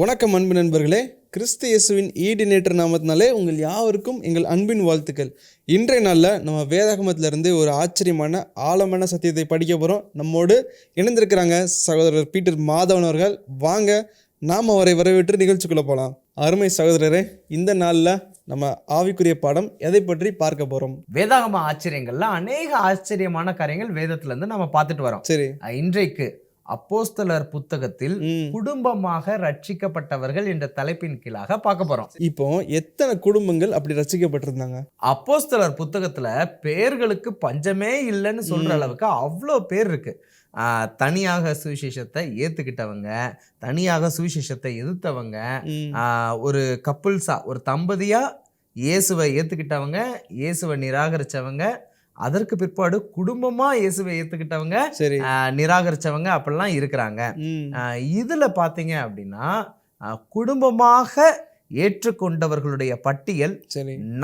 வணக்கம் அன்பு நண்பர்களே கிறிஸ்து இயேசுவின் ஈடு நேற்று நாமத்தினாலே உங்கள் யாவருக்கும் எங்கள் அன்பின் வாழ்த்துக்கள். இன்றைய நாளில் நம்ம வேதாகமத்துல இருந்து ஒரு ஆச்சரியமான ஆழமான சத்தியத்தை படிக்க போகிறோம் நம்மோடு இணைந்திருக்கிறாங்க சகோதரர் பீட்டர் மாதவன் அவர்கள். வாங்க நாம் அவரை வரவேற்று நிகழ்ச்சிக்குள்ளே போகலாம் அருமை சகோதரரே இந்த நாளில் நம்ம ஆவிக்குரிய பாடம் எதை பற்றி பார்க்க போகிறோம் வேதாகம ஆச்சரியங்கள்ல அநேக ஆச்சரியமான காரியங்கள் வேதத்துல இருந்து நம்ம பார்த்துட்டு வரோம். சரி. இன்றைக்கு அப்போஸ்தலர் புத்தகத்தில் குடும்பமாக ரட்சிக்கப்பட்டவர்கள் என்ற தலைப்பின் கீழாக பார்க்க போறோம். இப்போ எத்தனை குடும்பங்கள் அப்படி ரசிக்கப்பட்டிருந்தாங்க? அப்போஸ்தலர் புத்தகத்துல பேர்களுக்கு பஞ்சமே இல்லைன்னு சொல்ற. அளவுக்கு அவ்வளோ பேர் இருக்கு. தனியாக சுவிசேஷத்தை ஏத்துக்கிட்டவங்க தனியாக சுவிசேஷத்தை எதிர்த்தவங்க ஒரு கப்புள்ஸா ஒரு தம்பதியா இயேசுவை ஏத்துக்கிட்டவங்க இயேசுவை நிராகரிச்சவங்க அதற்கு பிற்பாடு குடும்பமா இயேசுவை ஏத்துக்கிட்டவங்க சரி. நிராகரிச்சவங்க அப்படிலாம் இருக்கிறாங்க. இதுல பாத்தீங்க அப்படின்னா குடும்பமாக ஏற்றுக்கொண்டவர்களுடைய பட்டியல்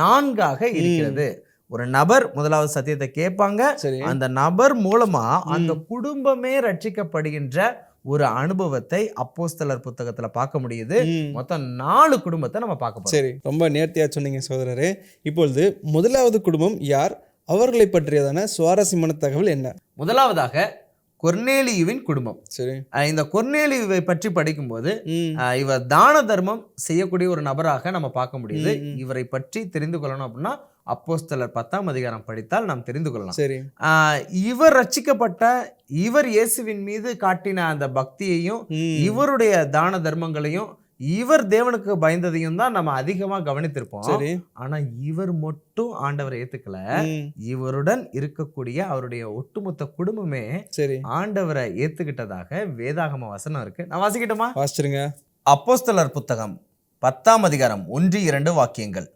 நான்காக இருக்கிறது. ஒரு நபர் முதலாவது சத்தியத்தை கேட்பாங்க. அந்த நபர் மூலமா அந்த. குடும்பமே ரட்சிக்கப்படுகின்ற ஒரு அனுபவத்தை அப்போஸ்தலர் புத்தகத்துல பார்க்க முடியுது. மொத்தம் நாலு குடும்பத்தை நம்ம பார்க்க போறோம். சரி. ரொம்ப நேர்த்தியா சொன்னீங்க சகோதரரே. இப்பொழுது முதலாவது குடும்பம் யார்? அவர்களை பற்றியதான சுவாரஸ்யமான தகவல் என்ன? முதலாவதாக கொர்னேலியுவின் குடும்பம். சரி. இந்த கொர்னேலியுவை பற்றி படிக்கும்போது இவர் தான தர்மம் செய்யக்கூடிய ஒரு நபராக நம்ம பார்க்க முடியுது. இவரை பற்றி தெரிந்து கொள்ளணும் அப்படின்னா அப்போஸ்தலர் பத்தாம் அதிகாரம் படித்தால் நாம் தெரிந்து கொள்ளலாம். சரி. ஆஹ் இவர் ரட்சிக்கப்பட்ட இவர் இயேசுவின் மீது காட்டின அந்த பக்தியையும் இவருடைய தான தர்மங்களையும் இவர் தேவனுக்கு பயந்ததையும் தான் நம்ம அதிகமா கவனித்திருப்போம். சரி. ஆனா இவர் மட்டும் ஆண்டவரை ஏத்துக்கல. இவருடன் இருக்கக்கூடிய அவருடைய ஒட்டுமொத்த குடும்பமே சரி. ஆண்டவரை ஏத்துக்கிட்டதாக வேதாகம வசனம் இருக்கு. நான் வாசிக்கட்டுமா? வாசிச்சிருங்க. அப்போஸ்தலர் புத்தகம் பத்தாம் அதிகாரம் ஒன்று இரண்டு வாக்கியங்கள்.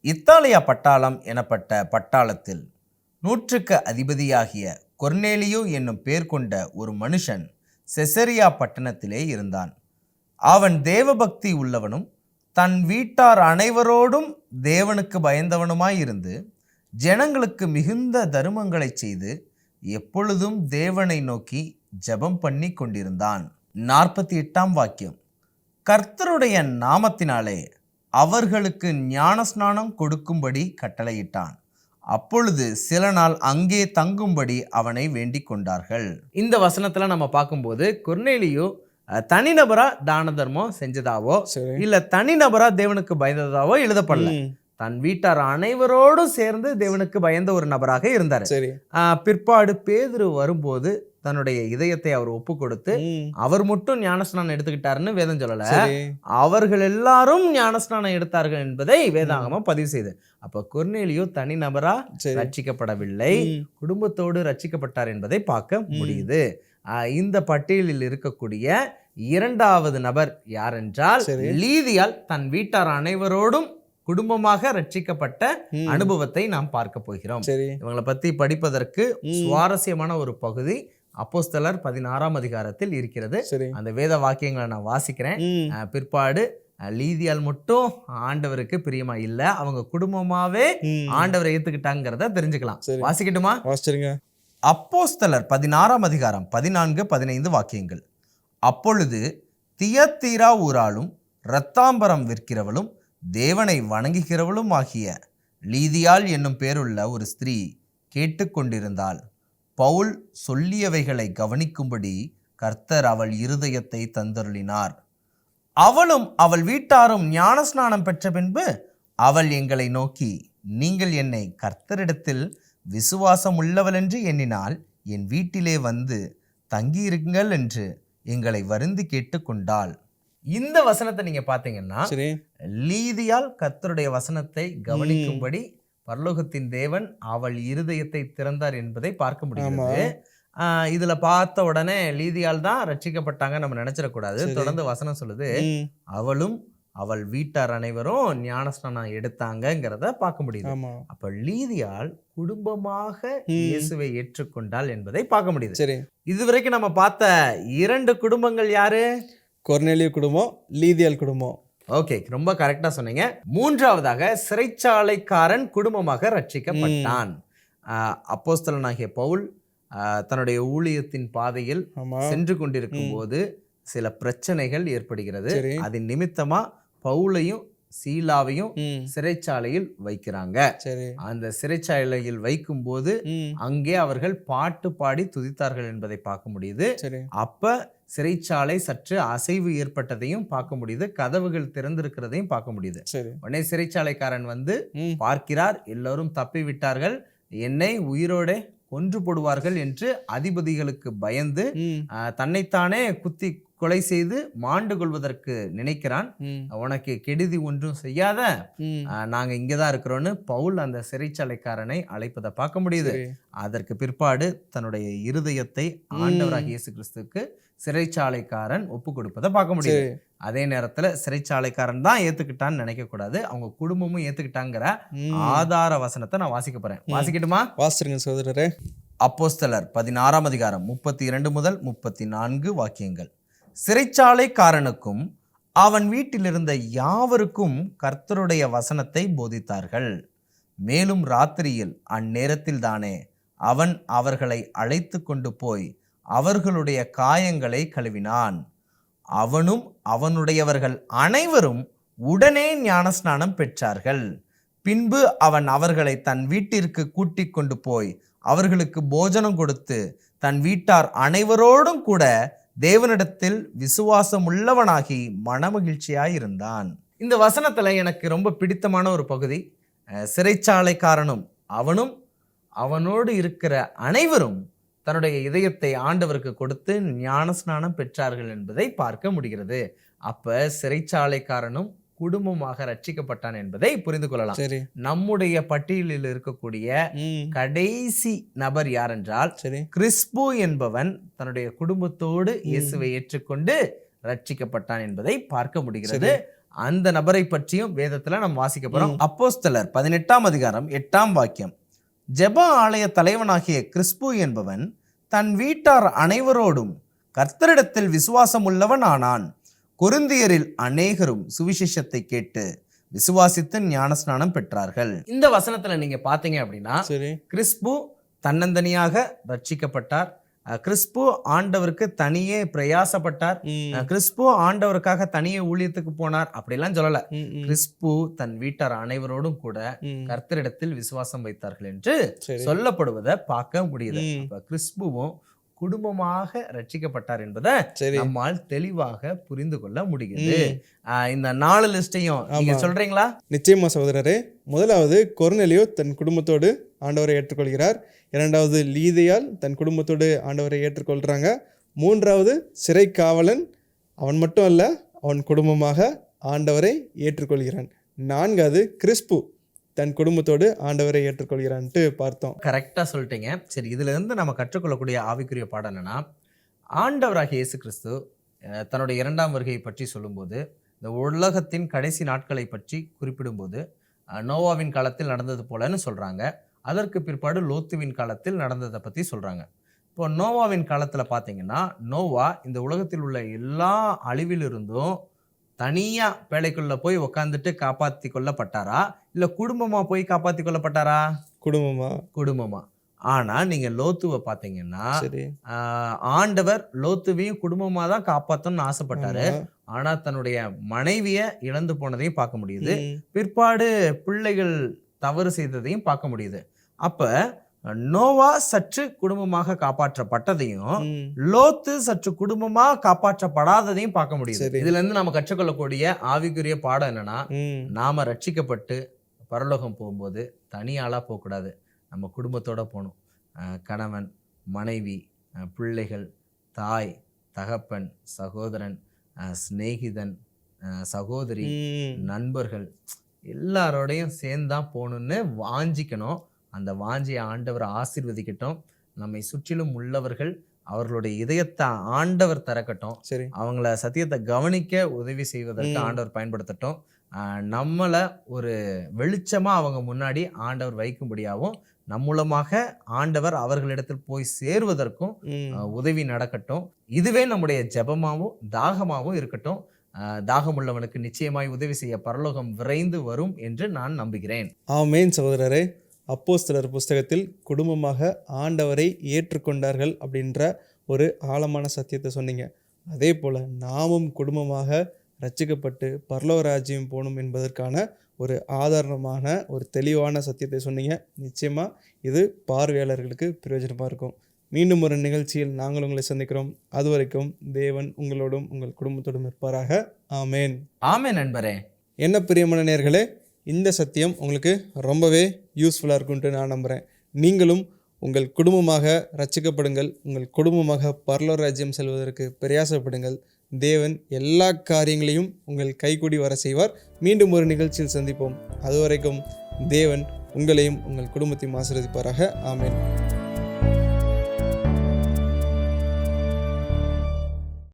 இத்தாலியா பட்டாளம் எனப்பட்ட பட்டாளத்தில் நூற்றுக்கு அதிபதியாகிய கொர்னேலியு என்னும் பேர் கொண்ட ஒரு மனுஷன் செசரியா பட்டணத்திலே இருந்தான். அவன் தேவபக்தி உள்ளவனும் தன் வீட்டார் அனைவரோடும் தேவனுக்கு பயந்தவனுமாயிருந்து ஜனங்களுக்கு மிகுந்த தருமங்களைச் செய்து எப்பொழுதும் தேவனை நோக்கி ஜெபம் பண்ணி கொண்டிருந்தான். நாற்பத்தி எட்டாம் வாக்கியம். கர்த்தருடைய நாமத்தினாலே அவர்களுக்கு ஞானஸ்நானம் கொடுக்கும்படி கட்டளையிட்டான். அப்பொழுது சில நாள் அங்கே தங்கும்படி அவனை வேண்டிக் கொண்டார்கள். இந்த வசனத்துல நம்ம பார்க்கும்போது கொர்னேலியோ தனிநபரா தான தர்மம் செஞ்சதாவோ இல்ல தனிநபரா தேவனுக்கு பயந்ததாவோ எழுதப்படல. தன் வீட்டார் அனைவரோடும் சேர்ந்து தேவனுக்கு பயந்த ஒரு நபராக இருந்தார். பிற்பாடு பேதுரு வரும்போது தன்னுடைய இதயத்தை அவர் ஒப்பு கொடுத்து அவர் மட்டும் ஞானஸ்நானம் எடுத்துக்கிட்டாருன்னு வேதம் சொல்லல. அவர்கள் எல்லாரும் ஞானஸ்நானம் எடுத்தார்கள் என்பதை வேதாகமம் பதிவு செய்து. அப்ப கொர்னேலியோ தனிநபரா ம். குடும்பத்தோடு ரட்சிக்கப்பட்டார் என்பதை பார்க்க முடியுது. இந்த பட்டியலில் இருக்கக்கூடிய இரண்டாவது நபர் யார் என்றால் சரி. லீதியால் தன் வீட்டார் அனைவரோடும் குடும்பமாக ரட்சிக்கப்பட்ட. அனுபவத்தை நாம் பார்க்க போகிறோம். இவங்களை பத்தி படிப்பதற்கு. சுவாரஸ்யமான ஒரு பகுதி அப்போஸ்தலர் பதினாறாம் அதிகாரத்தில் இருக்கிறது. அந்த வேத வாக்கியங்களை நான் வாசிக்கிறேன். பிற்பாடு லீதியால் மட்டும் ஆண்டவருக்கு பிரியமா இல்ல அவங்க குடும்பமாவே ஆண்டவரை ஏத்துக்கிட்டாங்கிறத தெரிஞ்சுக்கலாம். வாசிக்கட்டுமா? வாசிச்சிருங்க. அப்போஸ்தலர் பதினாறாம் அதிகாரம் பதினான்கு பதினைந்து வாக்கியங்கள். அப்பொழுது தியத்தீரா ஊராலும் இரத்தாம்பரம் விற்கிறவளும் தேவனை வணங்குகிறவளும் ஆகிய லீதியால் என்னும் பேருள்ள ஒரு ஸ்திரீ கேட்டுக்கொண்டிருந்தாள் பவுல் சொல்லியவைகளை கவனிக்கும்படி கர்த்தர் அவள் இருதயத்தை தந்தருளினார். அவளும் அவள் வீட்டாரும் ஞானஸ்நானம் பெற்ற பின்பு அவள் எங்களை நோக்கி நீங்கள் என்னை கர்த்தரிடத்தில் விசுவாசம் உள்ளவளென்று எண்ணினால் என் வீட்டிலே வந்து தங்கியிருங்கள் என்று எங்களை வருந்தி கேட்டுக்கொண்டாள். இந்த வசனத்தை நீங்க பாத்தீங்கன்னா லீதியால் கர்த்தருடைய வசனத்தை கவனிக்கும்படி பரலோகத்தின் தேவன் அவள் இருதயத்தை திறந்தார் என்பதை பார்க்க ஆஹ் இதுல பார்த்த உடனே லீதியால் தான் ரட்சிக்கப்பட்டாங்க நம்ம நினைச்சிடக்கூடாது. தொடர்ந்து வசனம் சொல்லுது. அவளும் அவள் வீட்டார் அனைவரும் ஞானஸ்நானம் எடுத்தாங்கங்கிறத பார்க்க முடியுது. அப்ப லீதியால் குடும்பமாக. இயேசுவை ஏற்றுக்கொண்டாள் என்பதை பார்க்க முடியுது. சரி. இதுவரைக்கும் நம்ம பார்த்த இரண்டு குடும்பங்கள் யாரு? கொர்னேலிய குடும்பம் லீதியால் குடும்பம். ஓகே ரொம்ப கரெக்டா சொன்னீங்க. மூன்றாவதாக சிறைச்சாலைக்காரன் குடும்பமாக ரட்சிக்கப்பட்டான். அப்போஸ்தலனாகிய பவுல் ஆஹ் தன்னுடைய ஊழியத்தின் பாதையில் சென்று கொண்டிருக்கும் போது சில பிரச்சனைகள் ஏற்படுகிறது. அதன் நிமித்தமா பவுலையும் சீலாவையும் சிறைச்சாலையில் வைக்கிறாங்க. அந்த சிறைச்சாலையில் வைக்கும்போது ம். அங்கே அவர்கள் பாட்டு பாடி துதித்தார்கள் என்பதை பார்க்க முடியுது. அப்ப சிறைச்சாலை சற்று அசைவு ஏற்பட்டதையும் பார்க்க முடியுது. கதவுகள் திறந்திருக்கிறதையும் பார்க்க முடியுது. உடனே சிறைச்சாலைக்காரன் வந்து பார்க்கிறார் எல்லோரும் தப்பி விட்டார்கள். என்னை உயிரோட கொன்று போடுவார்கள் என்று அதிபதிகளுக்கு பயந்து தன்னைத்தானே குத்தி கொலை செய்து மாண்டு கொள்வதற்கு நினைக்கிறான். உனக்கு கெடுதி ஒன்றும் செய்யாத. நாங்க இங்கதான் இருக்கிறோன்னு பவுல் அந்த சிறைச்சாலைக்காரனை அழைப்பதை பார்க்க முடியுது. அதற்கு பிற்பாடு தன்னுடைய இருதயத்தை ஆண்டவராகிய இயேசு கிறிஸ்துவுக்கு சிறைச்சாலைக்காரன் ஒப்பு கொடுப்பதை பார்க்க முடியுது. அதே நேரத்துல சிறைச்சாலைக்காரன் தான் ஏத்துக்கிட்டான்னு நினைக்க கூடாது அவங்க குடும்பமும் ஏத்துக்கிட்டாங்கிற ஆதார வசனத்தை நான் வாசிக்க போறேன். வாசிக்கட்டுமா? வாசிருங்க சகோதரரே. அப்போஸ்தலர் பதினாறாம் அதிகாரம் முப்பத்தி இரண்டு முதல் முப்பத்தி நான்கு வாக்கியங்கள். சிறைச்சாலைக்காரனுக்கும் அவன் வீட்டிலிருந்த யாவருக்கும் கர்த்தருடைய வசனத்தை போதித்தார்கள். மேலும் ராத்திரியில் அந்நேரத்தில் தானே அவன் அவர்களை அழைத்து கொண்டு போய் அவர்களுடைய காயங்களை கழுவினான். அவனும் அவனுடையவர்கள் அனைவரும் உடனே ஞானஸ்நானம் பெற்றார்கள். பின்பு அவன் அவர்களை தன் வீட்டிற்கு கூட்டிக் கொண்டு போய் அவர்களுக்கு போஜனம் கொடுத்து தன் வீட்டார் அனைவரோடும் கூட தேவனிடத்தில் விசுவாசம் உள்ளவனாகி மனமகிழ்ச்சியாயிருந்தான். இந்த வசனத்துல எனக்கு ரொம்ப பிடித்தமான ஒரு பகுதி சிறைச்சாலைக்காரனும் அவனும் அவனோடு இருக்கிற அனைவரும் தன்னுடைய இதயத்தை ஆண்டவருக்கு கொடுத்து ஞானஸ்நானம் பெற்றார்கள் என்பதை பார்க்க முடிகிறது. அப்ப சிறைச்சாலைக்காரனும் குடும்பமாக ரட்சிக்கப்பட்டான் என்பதை புரிந்து கொள்ளலாம். சரி. நம்முடைய பட்டியலில் இருக்கக்கூடிய கடைசி நபர் யார் என்றால் கிறிஸ்பு என்பவன் தன்னுடைய குடும்பத்தோடு இயேசுவை ஏற்றுக்கொண்டு ரட்சிக்கப்பட்டான் என்பதை பார்க்க முடிகிறது. அந்த நபரை பற்றியும் வேதத்துல நம்ம வாசிக்க போறோம். அப்போஸ்தலர் பதினெட்டாம் அதிகாரம் எட்டாம் வாக்கியம். ஜெப ஆலய தலைவனாகிய கிறிஸ்பு என்பவன் தன் வீட்டார் அனைவரோடும் கர்த்தரிடத்தில் விசுவாசம் உள்ளவன் ஆனான் கொரிந்தியரில் அநேகரும் சுவிசேஷத்தை கேட்டு விசுவாசித்து ஞானஸ்நானம் பெற்றார்கள். இந்த வசனத்துல நீங்க பாத்தீங்க அப்படின்னா கிறிஸ்பு தன்னந்தனியாக ரட்சிக்கப்பட்டார். கிறிஸ்பு ஆண்டவருக்கு தனியே பிரயாசப்பட்டார். கிறிஸ்பு ஆண்டவருக்காக தனியே ஊழியத்துக்கு போனார் அப்படிலாம் சொல்லல. கிறிஸ்பு தன் வீட்டார் அனைவரோடும் கூட கர்த்தரிடத்தில் விசுவாசம் வைத்தார்கள் என்று சொல்லப்படுவதை பார்க்க முடியுது. கிறிஸ்புவும் குடும்பமாக ரட்சிக்கப்பட்டார் என்பதை நம்மால் தெளிவாக புரிந்து கொள்ள முடியுது ம். அஹ் இந்த நாலு லிஸ்டையும் நீங்க. சொல்றீங்களா? நிச்சயமா சகோதரரே முதலாவது கொர்நெலியோ தன் குடும்பத்தோடு ஆண்டவரை ஏற்றுக்கொள்கிறார். இரண்டாவது லீதையால் தன் குடும்பத்தோடு ஆண்டவரை ஏற்றுக்கொள்கிறாங்க மூன்றாவது சிறை காவலன் அவன் மட்டும் அல்ல அவன் குடும்பமாக ஆண்டவரை ஏற்றுக்கொள்கிறான். நான்காவது கிறிஸ்பு தன் குடும்பத்தோடு ஆண்டவரை ஏற்றுக்கொள்கிறான்ட்டு பார்த்தோம். கரெக்டாக சொல்லிட்டீங்க. சரி இதுலேருந்து நம்ம கற்றுக்கொள்ளக்கூடிய ஆவிக்குரிய பாடம் என்னன்னா ஆண்டவராக இயேசு கிறிஸ்து தன்னுடைய இரண்டாம் வருகையை பற்றி சொல்லும்போது இந்த உலகத்தின் கடைசி நாட்களை பற்றி குறிப்பிடும்போது நோவாவின் காலத்தில் நடந்தது போலன்னு சொல்கிறாங்க அதற்கு பிற்பாடு லோத்துவின் காலத்தில் நடந்ததை பற்றி சொல்கிறாங்க இப்போ நோவாவின் காலத்தில் பார்த்தீங்கன்னா நோவா இந்த உலகத்தில் உள்ள எல்லா அழிவிலிருந்தும் தனியாக பேழைக்குள்ள போய் உக்காந்துட்டு காப்பாற்றி கொள்ளப்பட்டாரா? இல்லை குடும்பமாக போய் காப்பாற்றி கொள்ளப்பட்டாரா? குடும்பமா? குடும்பமா. ஆனா நீங்க லோத்துவை ஆஹ், ஆண்டவர் லோத்துவையும் குடும்பமா தான் காப்பாத்தணும்னு ஆசைப்பட்டாரு. ஆமா. ஆனா தன்னுடைய மனைவிய இழந்து போனதையும் பார்க்க முடியுது. பிற்பாடு பிள்ளைகள் தவறு செய்ததையும் பார்க்க முடியுது. அப்ப நோவா சற்று குடும்பமாக காப்பாற்றப்பட்டதையும். லோத்து சற்று குடும்பமா காப்பாற்றப்படாததையும் பார்க்க முடியுது. இதுல இருந்து நம்ம கற்றுக்கொள்ளக்கூடிய ஆவிக்குரிய பாடம் என்னன்னா. நாம ரட்சிக்கப்பட்டு பரலோகம் போகும்போது தனி ஆளாக போகக்கூடாது நம்ம குடும்பத்தோட போகணும் கணவன் மனைவி பிள்ளைகள் தாய் தகப்பன் சகோதரன் சிநேகிதன் சகோதரி. நண்பர்கள் எல்லாரோடையும் சேர்ந்தான் போகணுன்னு வாஞ்சிக்கணும் அந்த வாஞ்சியை ஆண்டவர் ஆசீர்வதிக்கட்டும். நம்மை சுற்றிலும் உள்ளவர்கள் அவர்களுடைய இதயத்தை ஆண்டவர் திறக்கட்டும். சரி. அவங்கள சத்தியத்தை கவனிக்க உதவி செய்வதற்கு. ஆண்டவர் பயன்படுத்தட்டும். நம்மளை ஒரு வெளிச்சமா அவங்க முன்னாடி ஆண்டவர் வைக்கும்படியாகவும் நம் மூலமாக ஆண்டவர் அவர்களிடத்தில் போய் சேர்வதற்கும் உதவி நடக்கட்டும். இதுவே நம்முடைய ஜெபமாவும் தாகமாகவும் இருக்கட்டும். தாகமுள்ளவனுக்கு நிச்சயமாய் உதவி செய்ய பரலோகம் விரைந்து வரும் என்று நான் நம்புகிறேன். ஆமேன் சகோதரரே. அப்போஸ்தலர் புஸ்தகத்தில் குடும்பமாக ஆண்டவரை ஏற்றுக்கொண்டார்கள் அப்படின்ற ஒரு ஆழமான சத்தியத்தை சொன்னீங்க. அதே போல் நாமும் குடும்பமாக ரட்சிக்கப்பட்டு பரலோக ராஜ்யம் போகணும் என்பதற்கான ஒரு ஆதாரணமான ஒரு தெளிவான சத்தியத்தை சொன்னீங்க. நிச்சயமாக இது பார்வையாளர்களுக்கு பிரயோஜனமாக இருக்கும். மீண்டும் ஒரு நிகழ்ச்சியில் நாங்கள் உங்களை சந்திக்கிறோம். அதுவரைக்கும் தேவன் உங்களோடும் உங்கள் குடும்பத்தோடும் இருப்பாராக. ஆமேன். ஆமே நண்பரே என்ன பிரியமான நேர்களே இந்த சத்தியம் உங்களுக்கு ரொம்பவே யூஸ்ஃபுல்லாக இருக்கும்ன்ட்டு நான் நம்புகிறேன் நீங்களும் உங்கள் குடும்பமாக ரச்சிக்கப்படுங்கள் உங்கள் குடும்பமாக பரலோர் ராஜ்யம் செல்வதற்கு பிரயாசப்படுங்கள். தேவன் எல்லா காரியங்களையும் உங்கள் கைகூடி வர செய்வார். மீண்டும் ஒரு நிகழ்ச்சியில் சந்திப்போம். அதுவரைக்கும் தேவன் உங்களையும் உங்கள் குடும்பத்தையும் ஆசீர்வதிப்பாராக. ஆமேன்.